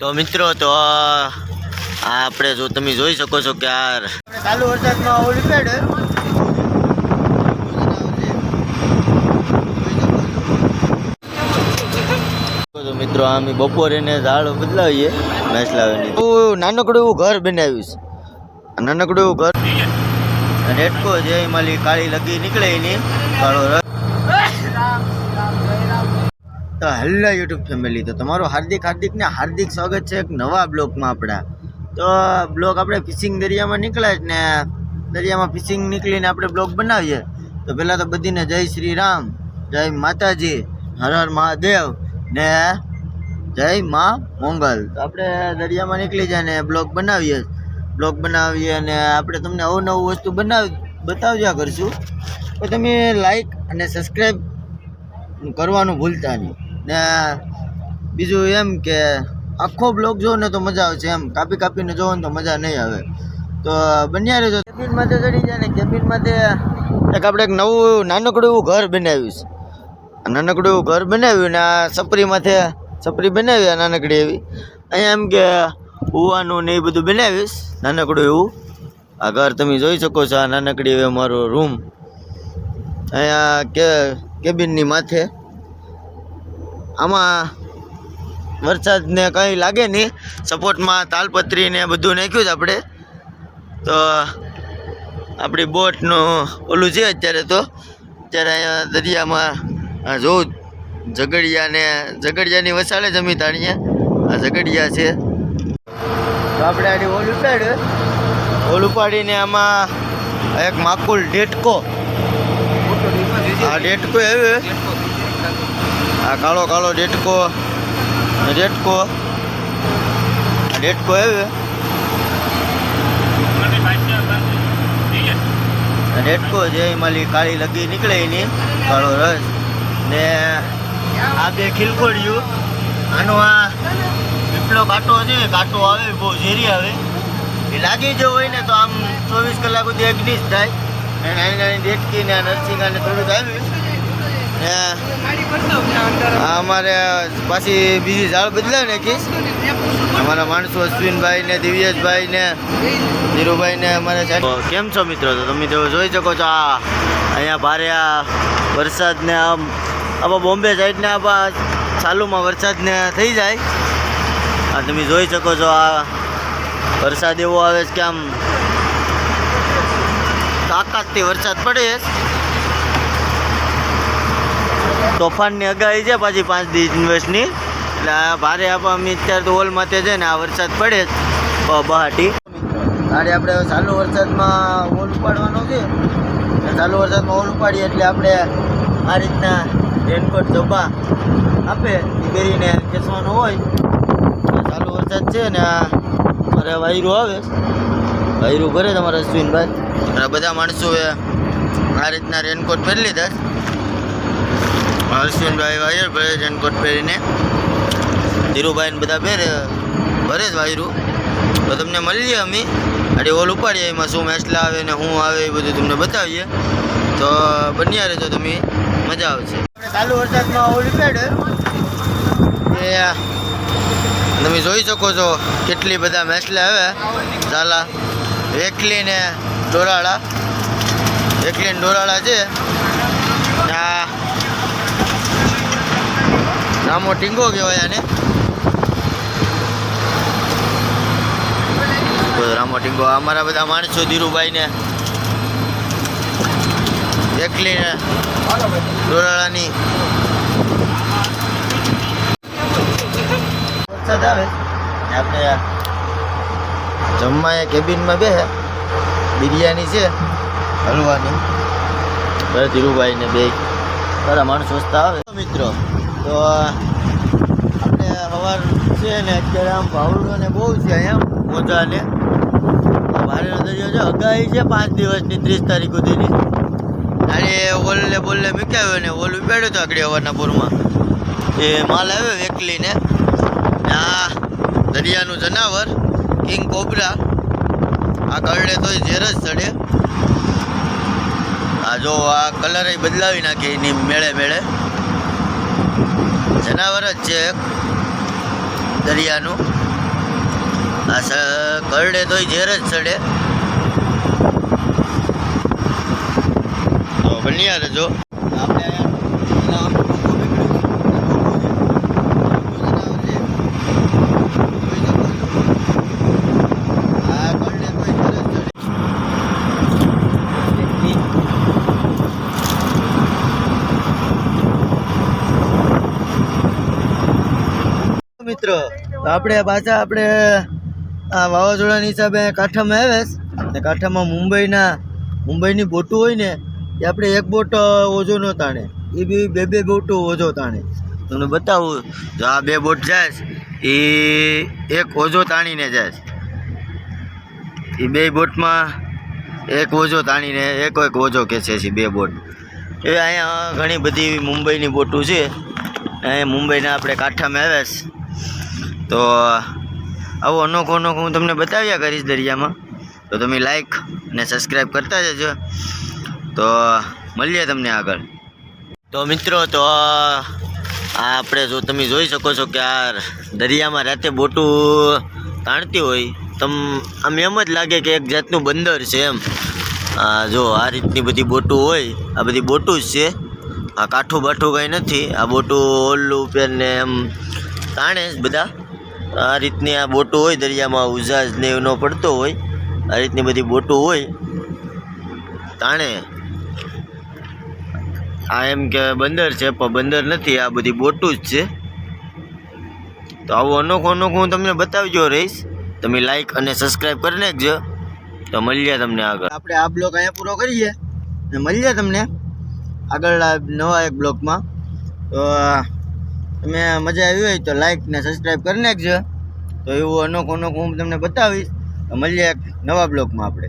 તો મિત્રો તો આપણે જો તમે જોઈ શકો છો કે આ ચાલુ વરસાદમાં ઓલી પેડ તો મિત્રો અમે બપોરે ને ઝાડ બદલાવીએ મેસલાવીને હું નાનકડું એવું ઘર બનાવ્યું છે. નાનકડું એવું ઘર. રેટકો જે માલી કાળી લગી નીકળે એની કાળો રસ તો હેલો યુટ્યુબ ફેમિલી તો તમારું હાર્દિક હાર્દિક ને હાર્દિક સ્વાગત છે એક નવા બ્લોગમાં આપણા. તો બ્લોગ આપણે ફિશિંગ દરિયામાં નીકળ્યા જ ને, દરિયામાં ફિશિંગ નીકળીને આપણે બ્લોગ બનાવીએ. તો પહેલાં તો બધીને જય શ્રી રામ, જય માતાજી, હર હર મહાદેવ ને જય મા મોંગલ. તો આપણે દરિયામાં નીકળી જાય ને બ્લોગ બનાવીએ. બ્લોગ બનાવીએ અને આપણે તમને અવનવું વસ્તુ બનાવી, બતાવ્યા કરશું. તો તમે લાઈક અને સબસ્ક્રાઈબ કરવાનું ભૂલતા નહીં. ને બીજું એમ કે આખો બ્લોગ જોવો ને તો મજા આવશે એમ. કાપી કાપીને જોવો ને તો મજા નહીં આવે. તો બન્યા રહેજો. કેબિન માટે ચડી જાય ને કેબિન માટે એક આપણે એક નવું નાનકડું એવું ઘર બનાવ્યું છે. નાનકડું એવું ઘર બનાવ્યું ને આ સપરી માથે સપરી બનાવી નાનકડી એવી. અહીંયા એમ કે ઉવાનું ને એ બધું બનાવીશ નાનકડું એવું. આ ઘર તમે જોઈ શકો છો, આ નાનકડી એવી અમારો રૂમ અહીંયા કે કેબિનની માથે આમાં વરસાદને કંઈ લાગે નહીં. સપોર્ટમાં તાલપત્રી ને બધું નાખ્યું છે આપણે. તો આપણી બોટનું ઓલું છે અત્યારે તો. અત્યારે અહીંયા દરિયામાં જોઉં ઝઘડિયાને ઝઘડિયાની વસાડે જમી તાણીએ આ ઝઘડિયા છે. તો આપણે આડી ઓલ ઉપાડ્યું ઓલ ઉપાડીને આમાં એક માકુલ ડેટકો આ ડેટકો આવ્યો. આ કાળો કાળો ડેટકો ડેટકો ડેટકો આવ્યો. ડેટકો જે માલી કાળી લગી નીકળે એની, કાળો રસ. ને આ બે ખીલકોડિયું આનો આ પીપળો કાંટો છે કાંટો આવે, બહુ ઝેરી આવે. એ લાગી જો હોય ને તો આમ ચોવીસ કલાક સુધી અગ્નિ જ થાય. અને નાની નાની ડેટકી ને થોડુંક આવ્યું અમારે પાછી બીજી ઝાડ બદલાય ને કે અમારા માણસો અશ્વિનભાઈ ને દિવ્યેશભાઈ ને ધીરુભાઈ ને અમારે કેમ છો મિત્રો? તો તમે તો જોઈ શકો છો આ અહીંયા ભારે આ વરસાદ ને આમ આમાં બોમ્બે સાઈડ ને આ ચાલુમાં વરસાદ ને થઈ જાય. આ તમે જોઈ શકો છો આ વરસાદ એવો આવે છે કે આમ તાકાતથી વરસાદ પડે તોફાનની અગાઈ છે પાછી પાંચ દિવસની. એટલે આ ભારે આપણે અત્યારે તો ઓલ માથે છે ને આ વરસાદ પડે બહાટી મારે આપણે ચાલુ વરસાદમાં ઓલ ઉપાડવાનો છે. ચાલુ વરસાદમાં ઓલ ઉપાડીએ એટલે આપણે આ રીતના રેનકોટ જબા આપે. એ પહેરીને ખેંચવાનો હોય. ચાલુ વરસાદ છે ને મારે વાયરું આવે. વાયરું ભરે તમારા અશ્વિનભાઈ. બધા માણસોએ આ રીતના રેનકોટ પહેરી લીધા. અશ્વિનભાઈ વાયર ભરે રેનકોટ પહેરીને ધીરુભાઈને બધા પહેરે ભરેજ વાયરું. તો તમને મળીએ અમે. આડી ઓલ ઉપાડીએ એમાં શું મેસલા આવે ને શું આવે એ બધું તમને બતાવીએ. તો બન્યા રહેજો તમે. મજા આવશે. ચાલુ વરસાદમાં ઓલ પેડ એ તમે જોઈ શકો છો કેટલી બધા મેસલા આવે ઝાલા એકલી ને ડોરાળા. એકલી ને ડોરાળા છે ને આ રામો ટીંગો કહેવાય આને. રામો ટીંગો. અમારા બધા માણસો ધીરુભાઈ ને એકલી ડોરાળાની વરસાદ આવે. આપણે જમવા કેબિનમાં બે બિરયાની છે, હલવાની. બસ ધીરુભાઈ બે. સારા માણસો વસતા આવે. મિત્રો તો, આપણે સવાર છે ને, અત્યારે આમ ભાવડો ને બહુ છે અહીંયા મોજાને. ભારે દરિયો છે અગાઈ છે પાંચ દિવસની, ત્રીસ તારીખ સુધીની. અને ઓલે બોલે મૂક્યા આવ્યો ને, ઓલ ઉપાડ્યો તો આગળ અવારનાપુરમાં એ માલ આવ્યો એકલીને આ દરિયાનું જનાવર, કિંગ કોબરા. આ કરડે તોય ઝેર જ ચડે. આ જો આ કલર બદલાવી નાખે એની મેળે મેળે. જનાવર જ છે એક દરિયાનું. આ કરડે તોય ઝેર જ ચડે. તો બન્યા રહેજો આપણે અહીંયા એના આપણે લોકો નીકળ્યું છે. આ કરડે તોય ઝેર જ ચડે મિત્રો. આપણે પાછા આપણે, આ વાવાઝોડાના હિસાબે કાંઠામાં આવે ને કાંઠામાં મુંબઈના, મુંબઈની બોટું હોય ને, એ આપણે એક બોટ ઓજો ન તાણે. એ બી બે બે બોટો ઓજો તાણે. તમને બતાવું, જો આ બે બોટ જાય એ એક ઓજો તાણીને જાય એ બે બોટમાં એક ઓજો તાણીને એક એક ઓજો કે છે બે બોટ. એ અહીંયા ઘણી બધી મુંબઈની બોટું છે. અહીંયા મુંબઈના આપણે કાંઠામાં આવ્યા છે. તો આવો અનોખો અનોખો હું તમને બતાવ્યા કરીશ દરિયામાં. તો તમે લાઈક ને સબસ્ક્રાઈબ કરતા જજો. તો મળીએ તમને આગળ. તો મિત્રો, તો આ આપણે જો તમે જોઈ શકો છો કે આ દરિયામાં રાતે બોટું તાણતી હોય. તમ, આમ એમ જ લાગે કે એક જાતનું બંદર છે એમ. જો આ રીતની બધી બોટું હોય. આ બધી બોટું જ છે. આ કાઠું બાઠું કંઈ નથી. આ બોટું ઓલું ઉપર ને એમ તાણે જ બધા. આ રીતની આ બોટો હોય, દરિયામાં ઉજાજ ને એનો પડતો હોય, આ રીતની બધી બોટો હોય, તાણે આ એમ કે બંદર છે, પણ બંદર નથી, આ બધી બોટું જ છે. તો આવું અનોખું અનોખું હું તમને બતાવજો રહીશ. તમે લાઈક અને સબસ્ક્રાઈબ કરી નાખજો. તો મળીએ તમને આગળ. આપણે આ બ્લોગ અહીંયા પૂરો કરીએ ને મળીએ તમને આગળ નવા એક બ્લોગમાં તો તમે મજા આવી હોય તો લાઈક ને સબસ્ક્રાઈબ કરી નાખજો. તો એવું અનોખું અનોખું હું તમને બતાવીશ. મળીએ નવા બ્લોગમાં આપણે.